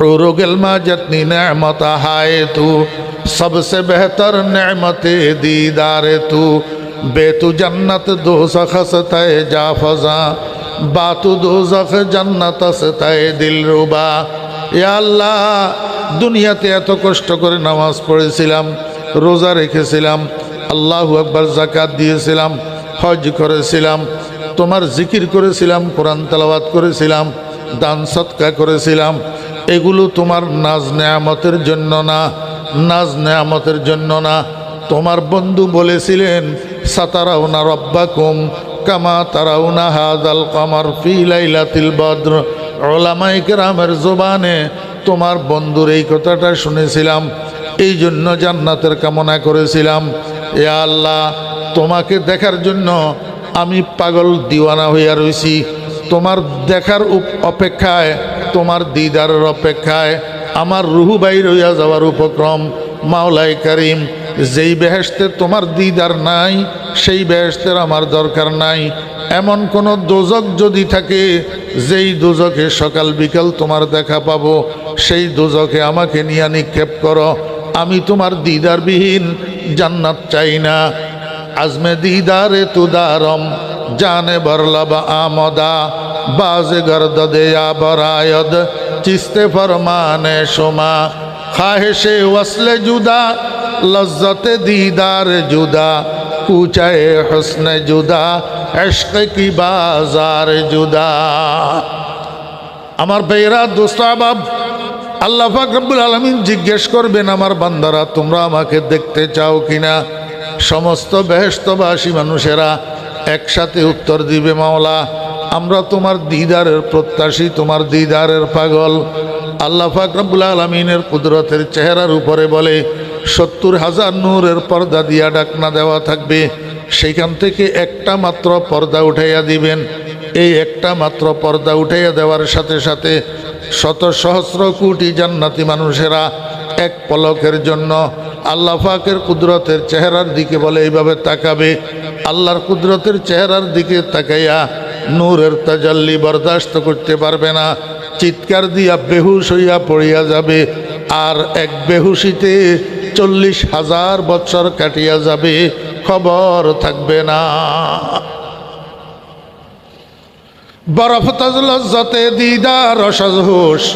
حروق الما جتنی نعمت آئے تو سب سے بہتر نعمت دیدار تو بے تو جنت دوزخ ستائے جا فضا با تو دوزخ جنت ستائے دل ربا ইয়া আল্লাহ, দুনিয়াতে এত কষ্ট করে নামাজ পড়েছিলাম, রোজা রেখেছিলাম, আল্লাহ আকবার জাকাত দিয়েছিলাম, হজ করেছিলাম, তোমার জিকির করেছিলাম, কোরআন তালাবাত করেছিলাম, দান সৎকা করেছিলাম এগুলো তোমার নাজ নেয়ামতের জন্য না, নাজ নেয়ামতের জন্য না। তোমার বন্ধু বলেছিলেন, সাতারাউনা রব্বাকুম কামা তারাউনা হাদাল কামার ফি লাইলাতিল বদ্র। ওলামাই কেরামের জোবানে তোমার বন্ধুর এই কথাটা শুনেছিলাম, এই জন্য জান্নাতের কামনা করেছিলাম। এ আল্লাহ, তোমাকে দেখার জন্য আমি পাগল দিওয়ানা হইয়া রয়েছি তোমার দেখার অপেক্ষায় তোমার দিদারের অপেক্ষায় আমার রুহু বাইর হইয়া যাওয়ার উপক্রম। মাওলাই করিম, যেই বেহেস্তে তোমার দিদার নাই, সেই বেহেস্তের আমার দরকার নাই। এমন কোনো দোজক যদি থাকে, যেই দোজকে সকাল বিকাল তোমার দেখা পাবো, সেই দোজকে আমাকে নিয়ে নিক্ষেপ করো। আমি তোমার দিদারবিহীন জান্নাত চাই না। আজমে দিদারে তুদারম, জানে বরলব আমদা। বাজ গর্দ দেয়া বরায়দ, চিস্তে ফরমানে সোমা। খাহেশে ওসলে জুদা, লজ্জতে দিদার জুদা। কুচায়ে হসনে জুদা, এশক কি বাজার জুদা। আমার বেয়েরা দোস্তাবাব আল্লাহ ফাকরুল আলমিন জিজ্ঞেস করবেন, আমার বান্দারা, তোমরা আমাকে দেখতে চাও কিনা? সমস্ত বেহেস্তবাসী মানুষেরা একসাথে উত্তর দিবে মাওলা। আমরা তোমার দিদারের প্রত্যাশী, তোমার দিদারের পাগল। আল্লাহ ফাকরুল আলমিনের কুদরতের চেহারার উপরে বলে, সত্তর হাজার নূরের পর্দা দিয়া ডাকনা দেওয়া থাকবে। সেইখান থেকে একটা মাত্র পর্দা উঠাইয়া দিবেন। এই একটা মাত্র পর্দা উঠাইয়া দেওয়ার সাথে সাথে শত সহস্র কোটি জান্নাতি মানুষেরা এক পলকের জন্য আল্লাহ পাকের কুদরতের চেহারার দিকে বলে, এইভাবে তাকাবে। আল্লাহর কুদরতের চেহারার দিকে তাকাইয়া নূরের তাজাল্লি বরদাস্ত করতে পারবে না। চিৎকার দিয়া বেহুশ হইয়া পড়িয়া যাবে। আর এক বেহুশিতে চল্লিশ হাজার বছর কাটিয়া যাবে। খবর থাকবে না। বরফ তাজলতে দিদার রসজ হোস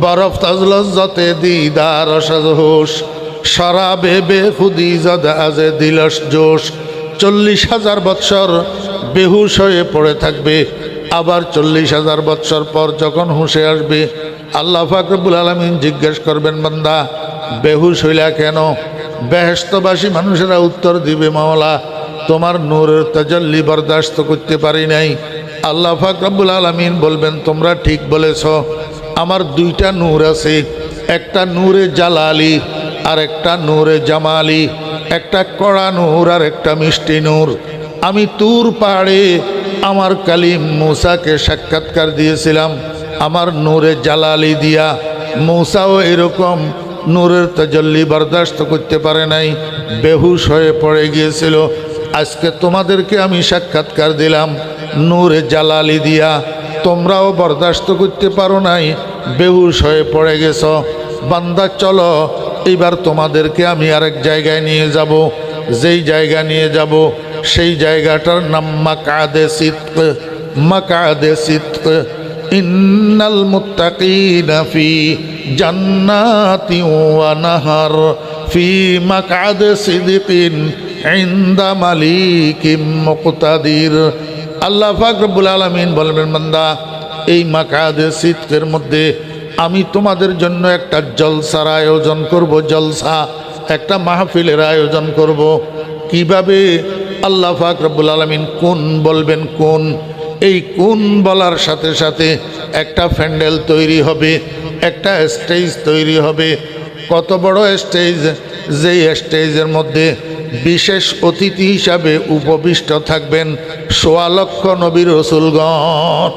বরফ তাজলতে দিদার রসজ হোস শরাবে বেহুদি জদ আজে দিলস জোশ। চল্লিশ হাজার বৎসর বেহুশ হয়ে পড়ে থাকবে। আবার চল্লিশ হাজার বৎসর পর যখন হুঁশে আসবে, আল্লাহ ফাকরবুল আলমিন জিজ্ঞেস করবেন, বান্দা, বেহুশ হইলা কেন? বেহেস্তবাসী মানুষেরা উত্তর দিবে, মাওলা, তোমার নূরের তাজাল্লি বরদাস্ত করতে পারি নাই। আল্লাহ ফাকরাবুল আলমিন বলবেন, তোমরা ঠিক বলেছ, আমার দুইটা নূর আছে, একটা নূরে জালালি আর একটা নূরে জামালি, একটা কড়া নূর আর একটা মিষ্টি নূর। আমি তুর পাহাড়ে আমার কালিম মূসাকে সাক্ষাৎকার দিয়েছিলাম। আমার নূরে জালালি দিয়া মূসাও এরকম নূরের তাজল্লি বরদাস্ত করতে পারে নাই, বেহুশ হয়ে পড়ে গিয়েছিল। আজকে তোমাদেরকে আমি সাক্ষাৎকার দিলাম, নূরে জালালি দিয়া তোমরাও বরদাস্ত করতে পারো নাই, বেহুশ হয়ে পড়ে গেছ। বান্দা, চলো এইবার তোমাদেরকে আমি আরেক জায়গায় নিয়ে যাব। যেই জায়গা নিয়ে যাব সেই জায়গাটার নাম মাকাদে সিদ্ক মাকাদে সিদ্ক। ইন্নাল মুত্তাকিনা ফি জান্নাতি ওয়া নাহার, ফি মাকাদে সিদ্কিন ইনদা মালিকিম মুকতাদির। আল্লাহ পাক রব্বুল আলামিন বলবেন, বান্দা, এই মাকাদে সিদ্কের মধ্যে আমি তোমাদের জন্য একটা জলসার আয়োজন করব, জলসা, একটা মাহফিলের আয়োজন করব। কীভাবে আল্লাহ পাক রব্বুল আলামিন কোন বলবেন কোন? এই কোন বলার সাথে সাথে একটা প্যান্ডেল তৈরি হবে, একটা স্টেজ তৈরি হবে। কত বড় স্টেজ? যেই স্টেজের মধ্যে বিশেষ অতিথি হিসাবে উপবিষ্ট থাকবেন সোয়া লক্ষ নবী রসুলগণ।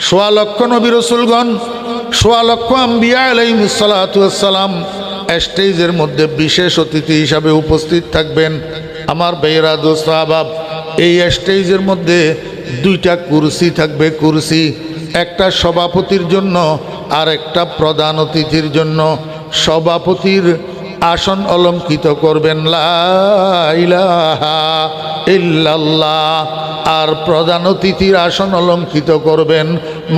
সোয়া লক্ষ নবী রসুলগণ সোয়ালক্ষ আম্বিয়া আম্বিয়া আলাইসালাম স্টেজের মধ্যে বিশেষ অতিথি হিসাবে উপস্থিত থাকবেন আমার বেয়েরা দোস্তাবাব এই স্টেজের মধ্যে দুইটা কুরসি থাকবে, কুরসি। একটা সভাপতির জন্য আর একটা প্রধান অতিথির জন্য। সভাপতির আসন অলঙ্কিত করবেন, লা ইলাহা ইল্লাল্লাহ। আর প্রধান অতিথির আসন অলঙ্কিত করবেন,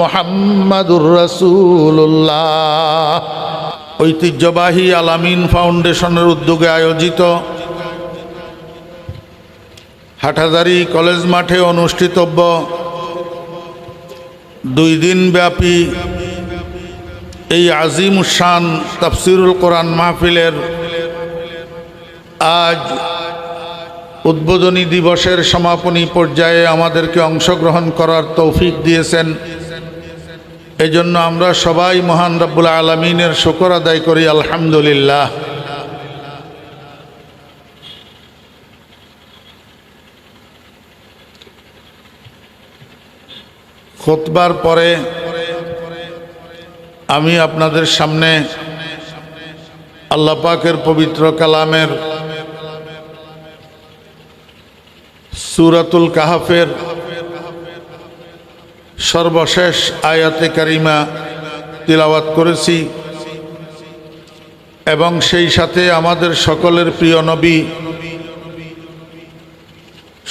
মোহাম্মদুর রসুল্লাহ ঐতিহ্যবাহী আলামিন ফাউন্ডেশনের উদ্যোগে আয়োজিত হাটাজারি কলেজ মাঠে অনুষ্ঠিতব্য দুই দিন ব্যাপী এই আজিম শান তাফসিরুল কোরআন মাহফিলের আজ উদ্বোধনী দিবসের সমাপনী পর্যায়ে আমাদেরকে অংশগ্রহণ করার তৌফিক দিয়েছেন। এজন্য আমরা সবাই মহান রব্বুল আলমিনের শকর আদায় করি, আলহামদুলিল্লাহ। খোতবার পরে আমি আপনাদের সামনে আল্লাহ পাকের পবিত্র কালামের সুরাতুল কাহাফের সর্বশেষ আয়াতে কারিমা তিলাওয়াত করেছি এবং সেই সাথে আমাদের সকলের প্রিয় নবী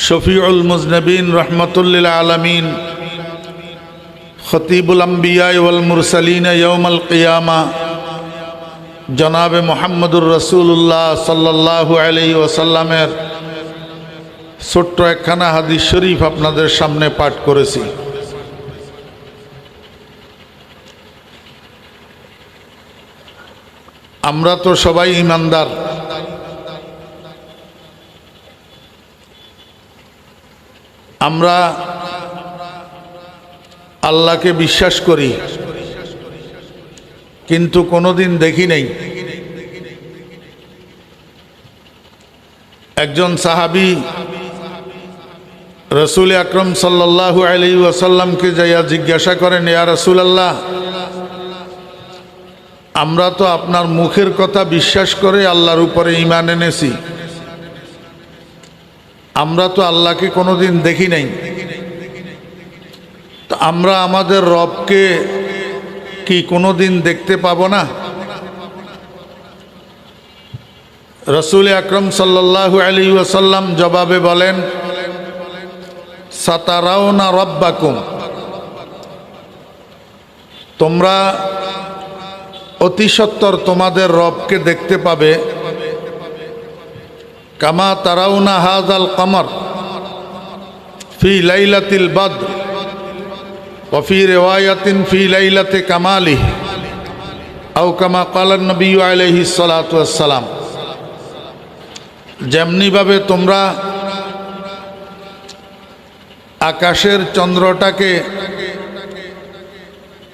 শফিউল মুজনবিন রহমতুল্লিল আলমিন খতিবুল আম্বিয়া জনাবে মোহাম্মদুর রসুল্লাহ সাল্লাহু আলি ওসাল্লামের ছোট্ট একখানা হাদিস শরীফ আপনাদের সামনে পাঠ করেছি। আমরা তো সবাই ইমানদার। আমরা আল্লাহকে বিশ্বাস করি, কিন্তু কোনোদিন দেখি নেই। একজন সাহাবি রসুল আকরম সাল্লাহ আলী ওয়াসাল্লামকে যাইয়া জিজ্ঞাসা করেন, ইয়া রসুল আল্লাহ আমরা তো আপনার মুখের কথা বিশ্বাস করে আল্লাহর উপরে ইমান এনেছি। আমরা তো আল্লাহকে কোনোদিন দেখি নাই। আমরা আমাদের রবকে কি কোনো দিন দেখতে পাব না? রসুল আকরম সাল্লাহু আলী ওয়াসাল্লাম জবাবে বলেন সাতারাও না রব্বাকুম। তোমরা অতি সত্তর তোমাদের রবকে দেখতে পাবে। কামা তারাউনা হাজ আল কমর ফি লাইলাতিল বদ ওফি রেওয়ায়াতিন ফি লাইলাতে কামালি আউ কামা কালান নবী আলহি সালাতাম যেমনিভাবে তোমরা আকাশের চন্দ্রটাকে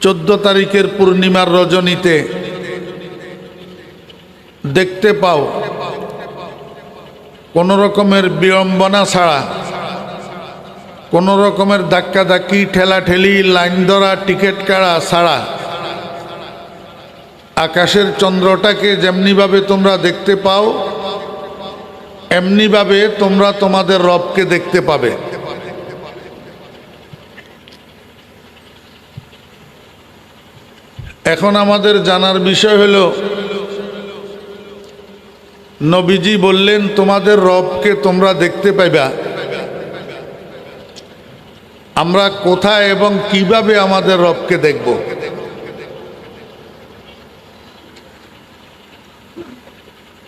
চোদ্দ তারিখের পূর্ণিমার রজনীতে দেখতে পাও, কোনো রকমের বিড়ম্বনা ছাড়া কোনো রকমের ধাক্কাধাক্কি, ঠেলাঠেলি লাইন ধরা টিকিট কাড়া ছাড়া। আকাশের চন্দ্রটাকে যেমনিভাবে তোমরা দেখতে পাও, এমনিভাবে তোমরা তোমাদের রবকে দেখতে পাবে। এখন আমাদের জানার বিষয় হলো, নবীজি বললেন, তোমাদের রবকে তোমরা দেখতে পাইবা। আমরা কোথায় এবং কীভাবে আমাদের রবকে দেখব?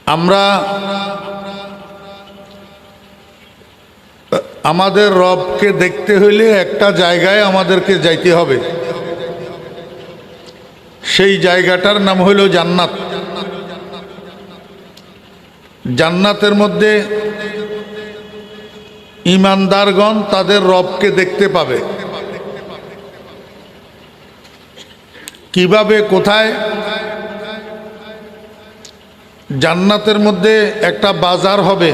আমরা আমাদের রবকে দেখতে হইলে একটা জায়গায় আমাদেরকে যাইতে হবে। সেই জায়গাটার নাম হইল জান্নাত। জান্নাতের মধ্যে ইমানদারগণ তাদের রবকে দেখতে পাবে। কীভাবে, কোথায়? জান্নাতের মধ্যে একটা বাজার হবে।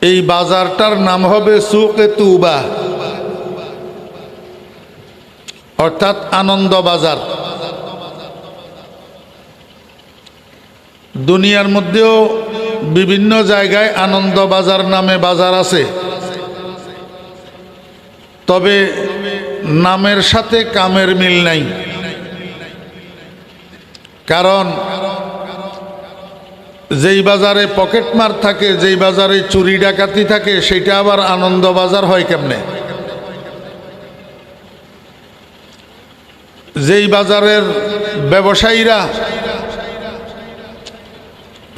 এই বাজারটার নাম হবে সুকে তুবা। অর্থাৎ আনন্দ বাজার। দুনিয়ার মধ্যেও বিভিন্ন জায়গায় আনন্দ বাজার নামে বাজার আছে। তবে নামের সাথে কামের মিল নাই। কারণ যেই বাজারে পকেটমার থাকে, যেই বাজারে চুরি ডাকাতি থাকে সেটা আবার আনন্দ বাজার হয় কেমনে? যেই বাজারের ব্যবসায়ীরা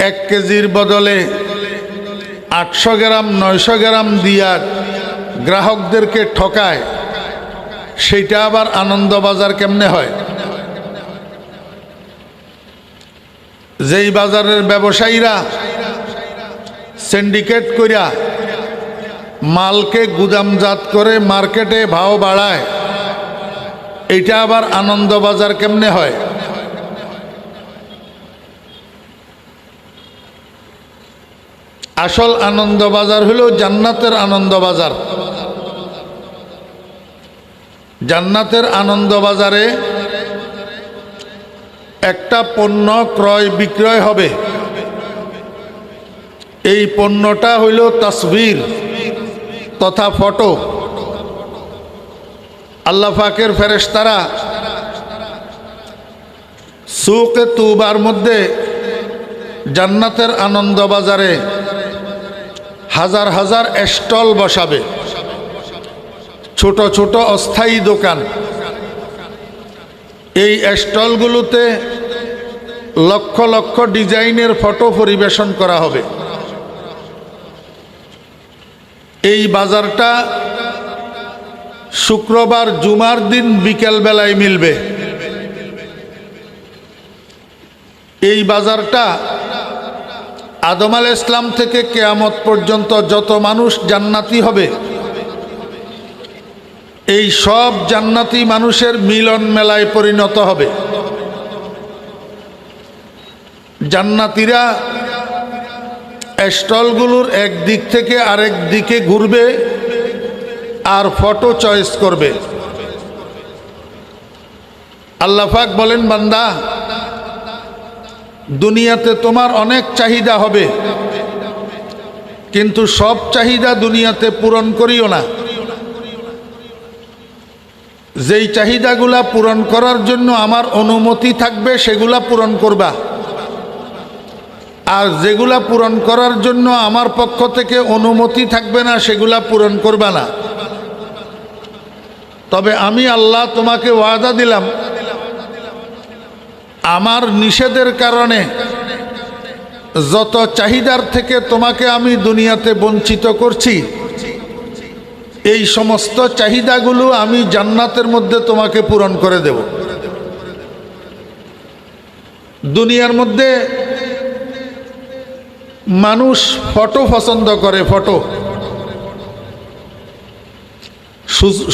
এক কেজির বদলে আটশো গ্রাম, নয়শো গ্রাম দিয়া গ্রাহকদেরকে ঠকায়, সেইটা আবার আনন্দ বাজার কেমনে হয়? যেই বাজারের ব্যবসায়ীরা সিন্ডিকেট করিয়া মালকে গুদামজাত করে মার্কেটে ভাও বাড়ায় এটা আবার আনন্দ বাজার কেমনে হয়? আসল আনন্দ বাজার হলো জান্নাতের আনন্দ বাজার। জান্নাতের আনন্দ বাজারে একটা পণ্য ক্রয় বিক্রয় হবে। এই পণ্যটা হইল তসবির তথা ফটো। আল্লাহ ফাকের ফেরেশতারা সুকে তুবার মধ্যে জান্নাতের আনন্দ বাজারে হাজার হাজার স্টল বসাবে। ছোট ছোট, অস্থায়ী দোকান। এই স্টলগুলোতে লক্ষ লক্ষ ডিজাইনের ফটো পরিবেশন করা হবে। এই বাজারটা শুক্রবার, জুমার দিন বিকেল বেলায় মিলবে। এই বাজারটা আদম আল ইসলাম থেকে কেয়ামত পর্যন্ত যত মানুষ জান্নাতি হবে, এই সব জান্নাতি মানুষের মিলন মেলায় পরিণত হবে। জান্নাতিরা স্টলগুলোর এক দিক থেকে আরেক দিকে ঘুরবে আর ফটো চয়েস করবে। আল্লাহাক বলেন, বান্দা দুনিয়াতে তোমার অনেক চাহিদা হবে। কিন্তু সব চাহিদা দুনিয়াতে পূরণ করিও না। যেই চাহিদাগুলা পূরণ করার জন্য আমার অনুমতি থাকবে, সেগুলা পূরণ করবা। আর যেগুলা পূরণ করার জন্য আমার পক্ষ থেকে অনুমতি থাকবে না, সেগুলা পূরণ করবা না। তবে আমি আল্লাহ তোমাকে ওয়াদা দিলাম আমার নিষেধের কারণে যত চাহিদার থেকে তোমাকে আমি দুনিয়াতে বঞ্চিত করছি, এই সমস্ত চাহিদাগুলো আমি জান্নাতের মধ্যে তোমাকে পূরণ করে দেব। দুনিয়ার মধ্যে মানুষ ফটো পছন্দ করে, ফটো।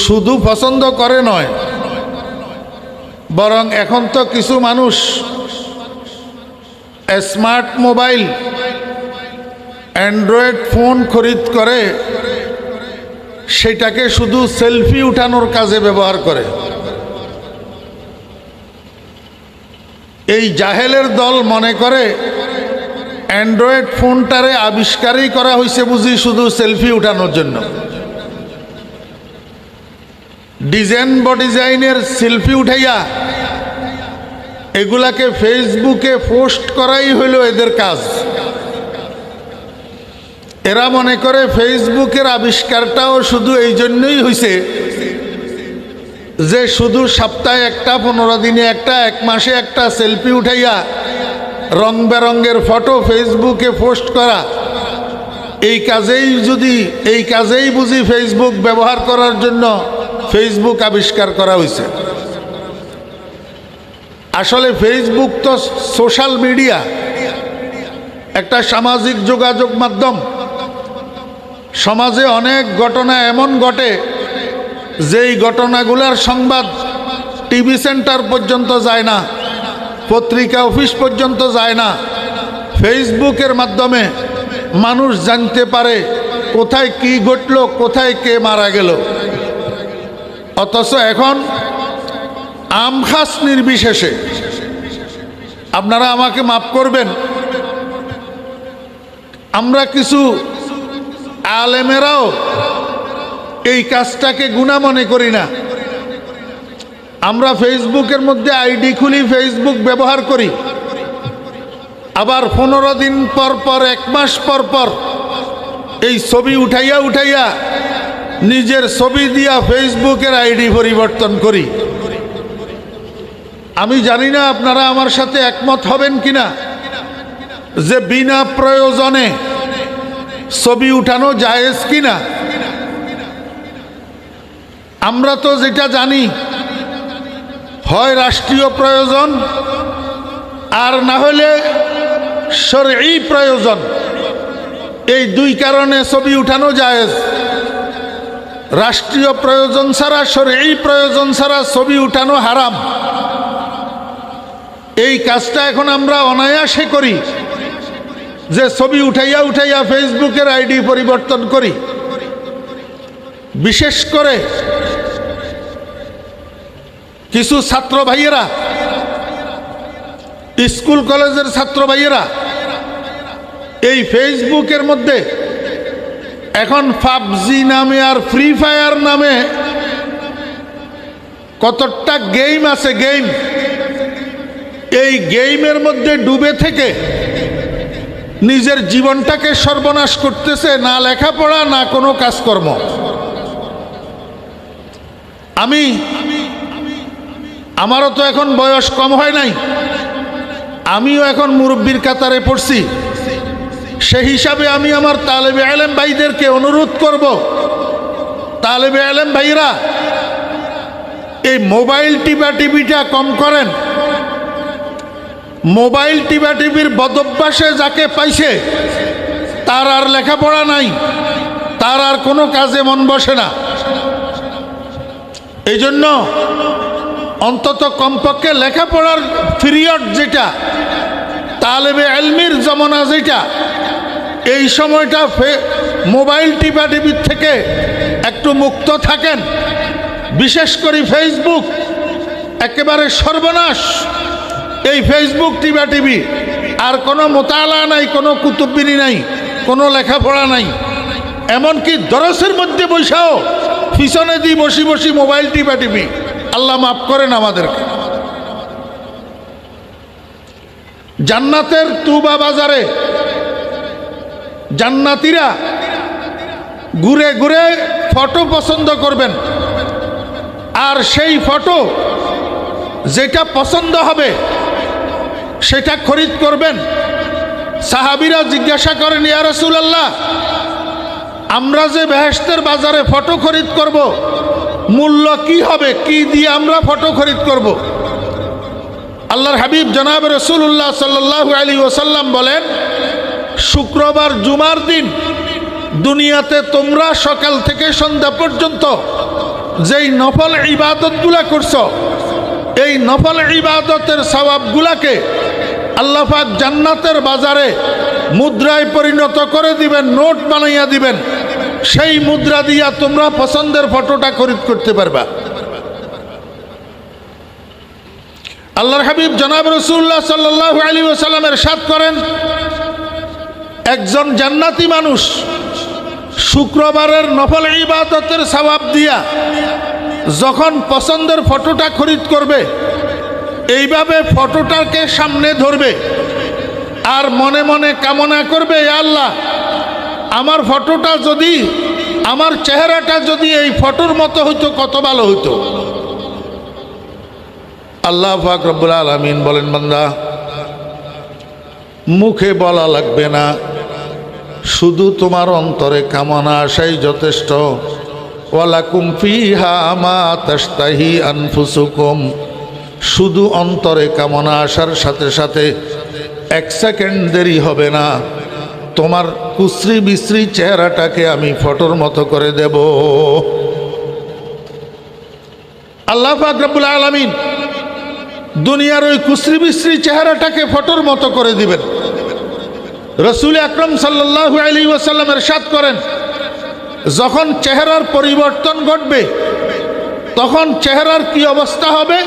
শুধু পছন্দ করে নয় বরং এখন তো কিছু মানুষ স্মার্ট মোবাইল, অ্যান্ড্রয়েড ফোন খরিদ করে, সেটাকে শুধু সেলফি উঠানোর কাজে ব্যবহার করে। এই জাহেলের দল মনে করে অ্যান্ড্রয়েড ফোনটারে আবিষ্কারই করা হয়েছে বুঝি শুধু সেলফি উঠানোর জন্য। ডিজাইন ব ডিজাইনের সেলফি উঠাইয়া এগুলাকে ফেসবুকে পোস্ট করাই হইল এদের কাজ। এরা মনে করে ফেসবুকের আবিষ্কারটাও শুধু এই জন্যই হয়েছে যে শুধু সপ্তাহে একটা, পনেরো দিনে একটা, এক মাসে একটা সেলফি উঠাইয়া রং বেরঙ্গের ফটো ফেসবুকে পোস্ট করা। এই কাজেই যদি, এই কাজেই বুঝি ফেসবুক ব্যবহার করার জন্য ফেসবুক আবিষ্কার করা হয়েছে। আসলে ফেসবুক তো সোশ্যাল মিডিয়া একটা সামাজিক যোগাযোগ মাধ্যম। সমাজে অনেক ঘটনা এমন ঘটে, যেই ঘটনাগুলার সংবাদ টিভি সেন্টার পর্যন্ত যায় না, পত্রিকা অফিস পর্যন্ত যায় না। ফেসবুকের মাধ্যমে মানুষ জানতে পারে কোথায় কি ঘটল, কোথায় কে মারা গেল। অথচ এখন আমখাস নির্বিশেষে। আপনারা আমাকে মাফ করবেন। আমরা কিছু আলেমেরাও এই কাজটাকে গুণা মনে করি না। আমরা ফেসবুকের মধ্যে আইডি খুলি, ফেসবুক ব্যবহার করি। আবার পনেরো দিন পর পর, এক মাস পর পর এই ছবি উঠাইয়া উঠাইয়া নিজের ছবি দিয়া ফেসবুকের আইডি পরিবর্তন করি। আমি জানি না আপনারা আমার সাথে একমত হবেন কিনা। যে বিনা প্রয়োজনে ছবি উঠানো জায়েজ কিনা। আমরা তো যেটা জানি, হয় রাষ্ট্রীয় প্রয়োজন, আর না হলে সরই প্রয়োজন। এই দুই কারণে ছবি উঠানো জায়েজ। রাষ্ট্রীয় প্রয়োজন ছাড়া এই প্রয়োজন ছাড়া ছবি উঠানো হারাম। এই কাজটা এখন আমরা অনায়াসে করি, যে ছবি উঠাইয়া উঠাইয়া ফেসবুকের আইডি পরিবর্তন করি। বিশেষ করে কিছু ছাত্র ভাইয়েরা, স্কুল কলেজের ছাত্র ভাইয়েরা, এই ফেসবুকের মধ্যে এখন পাবজি নামে আর ফ্রি ফায়ার নামে কতটা গেম আছে গেম এই গেমের মধ্যে ডুবে থেকে নিজের জীবনটাকে সর্বনাশ করতেছে না লেখাপড়া, না কোনো কাজকর্ম। আমি, আমারও তো এখন বয়স কম হয় নাই। আমিও এখন মুরব্বীর কাতারে পড়ছি। সেই হিসাবে আমি আমার তালেবে আলেম ভাইদেরকে অনুরোধ করব, তালেবে আলেম ভাইরা, এই মোবাইল টিপা টিভিটা কম করেন। মোবাইল টিপা টিভির বদভ্যাসে যাকে পাইছে, তার আর লেখাপড়া নাই, তার আর কোনো কাজে মন বসে না। এই জন্য অন্তত কমপক্ষে লেখাপড়ার পিরিয়ড যেটা তালেবে এলমির জমানা যেটা, এই সময়টা মোবাইল টিপা টিভির থেকে একটু মুক্ত থাকেন। বিশেষ করে ফেসবুক, একেবারে সর্বনাশ। এই ফেসবুক টিভা টিভি আর কোনো মোতালা নাই, কোনো কুতুবিনী নাই, কোনো লেখাপড়া নাই। এমনকি দরসের মধ্যে বৈশাও, পিছনে দিয়ে বসি বসি মোবাইল টিপা টিভি আল্লাহ মাফ করেন আমাদেরকে। জান্নাতের তুবা বাজারে জান্নাতিরা ঘুরে ঘুরে ফটো পছন্দ করবেন। আর সেই ফটো যেটা পছন্দ হবে, সেটা খরিদ করবেন। সাহাবিরা জিজ্ঞাসা করেন, ইয়া রসুলাল্লাহ, আমরা যে বেহেস্তের বাজারে ফটো খরিদ করব, মূল্য কি হবে? কি দিয়ে আমরা ফটো খরিদ করব? আল্লাহর হাবিব জনাব রসুল্লাহ সাল্লাহ আলী ওসাল্লাম বলেন, শুক্রবার জুমার দিন দুনিয়াতে তোমরা সকাল থেকে সন্ধ্যা পর্যন্ত যেই নফল ইবাদতগুলা করছ, এই নফল ইবাদতের সবাবগুলাকে আল্লাহাক জান্নাতের বাজারে মুদ্রায় পরিণত করে দিবেন, নোট বানাইয়া দিবেন। সেই মুদ্রা দিয়া তোমরা পছন্দের ফটোটা খরিদ করতে পারবা। আল্লাহর হাবিব জনাব রসুল্লাহ সাল্লাহ আলী ওসাল্লামের সাথ করেন, একজন জান্নাতি মানুষ শুক্রবারের নফল ইবাদতের সবাব দিয়া যখন পছন্দের ফটোটা খরিদ করবে, এইভাবে ফটোটাকে সামনে ধরবে আর মনে মনে কামনা করবে আল্লাহ, আমার ফটোটা যদি, আমার চেহারাটা যদি এই ফটোর মতো হইতো, কত ভালো হইতো। আল্লাহ ফাক রব্বুল আলমিন বলেন, বান্দা, মুখে বলা লাগবে না। শুধু তোমার অন্তরে কামনা আসাই যথেষ্ট। ওয়ালাকুম ফিহা মা তাস্তাহি আনফুসুকুম। শুধু অন্তরে কামনা আসার সাথে সাথে এক সেকেন্ড দেরি হবে না। তোমার কুশ্রি বিশ্রী চেহারাটাকে আমি ফটোর মতো করে দেব। আল্লাহ ফাকরাবুল আলমিন দুনিয়ার ওই কুশ্রি বিশ্রী চেহারাটাকে ফটোর মতো করে দিবেন। রসুল আকরম সাল্লাহ আলী ওয়াসাল্লামের সাথ করেন, যখন চেহারার পরিবর্তন ঘটবে, তখন চেহারার কি অবস্থা হবে?